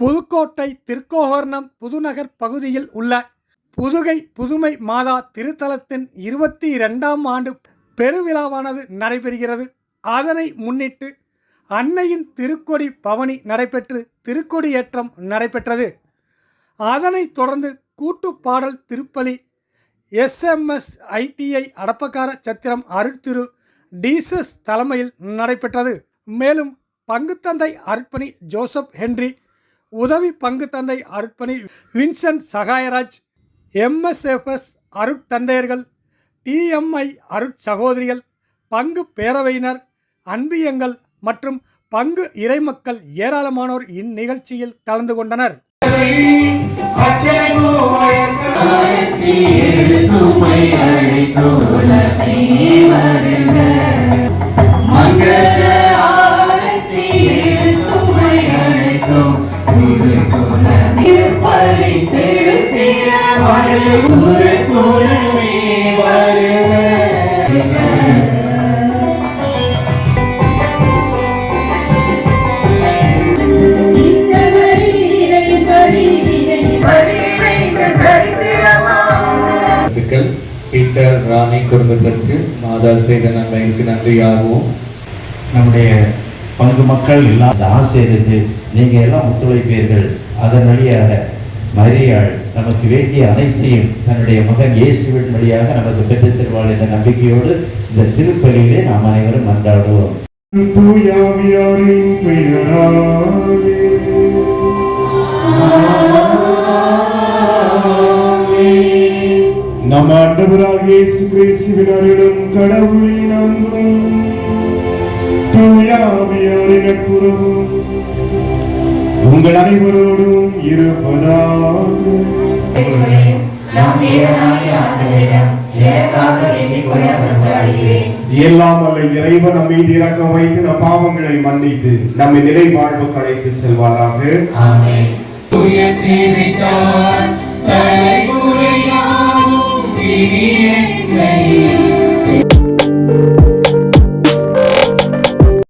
புதுக்கோட்டை திருக்கோகர்ணம் புதுநகர் பகுதியில் உள்ள புதுகை புதுமை மாதா திருத்தலத்தின் இருபத்தி இரண்டாம் ஆண்டு பெருவிழாவானது நடைபெறுகிறது. அதனை முன்னிட்டு அன்னையின் திருக்கொடி பவனி நடைபெற்று திருக்கொடியேற்றம் நடைபெற்றது. அதனைத் தொடர்ந்து கூட்டு பாடல் திருப்பலி எஸ்எம்எஸ் ஐடிஐ அடப்பக்கார சத்திரம் அருட்திரு டீசஸ் தலைமையில் நடைபெற்றது. மேலும் பங்குத்தந்தை அர்ப்பணி ஜோசப் ஹென்றி உதவி பங்குத்தந்தை அருட்பணி வின்சென்ட் சகாயராஜ் எம்எஸ்எஃப்எஸ் அருட்தந்தையர்கள் டிஎம்ஐ அருட் சகோதரிகள் பங்கு பேரவையினர் அன்பியங்கள் மற்றும் பங்கு இறைமக்கள் ஏராளமானோர் இந்நிகழ்ச்சியில் கலந்து கொண்டனர். திருப்பலி பீட்டர் ராணி குடும்பத்திற்கு மாதா செய்த நன்மைக்கு நன்றியாகவும். நம்முடைய பங்கு மக்கள் எல்லாம் அந்த ஆசிரியருக்கு நீங்கள் எல்லாம் ஒத்துழைப்பீர்கள். அதன் வழியாக மரியாள் நமக்கு வேண்டிய அனைத்தையும் தன்னுடைய மகன் இயேசுவின் வழியாக நமக்கு பெற்றுத் தருவாள் என்ற நம்பிக்கையோடு இந்த திருப்பலியிலே நாம் அனைவரும் மன்றாடுவோம். நம் ஆண்டவராக இயேசு கிறிஸ்துவினரிடம் கடவுளின் அன்பும் தூயாவியாரின் நட்புறவும் உங்கள் அனைவரோடும் இருப்பதாக. நம் தேவனாகிய ஆண்டவரிடம் எனக்காக வேண்டிக் கொள்ள மன்றாடுகிறேன் எல்லாம் இறைவன் வைத்து நம் பாவங்களை மன்னித்து நம்மை நிலை வாழ்வுக்கு அழைத்து செல்வாராக. ஆமென்.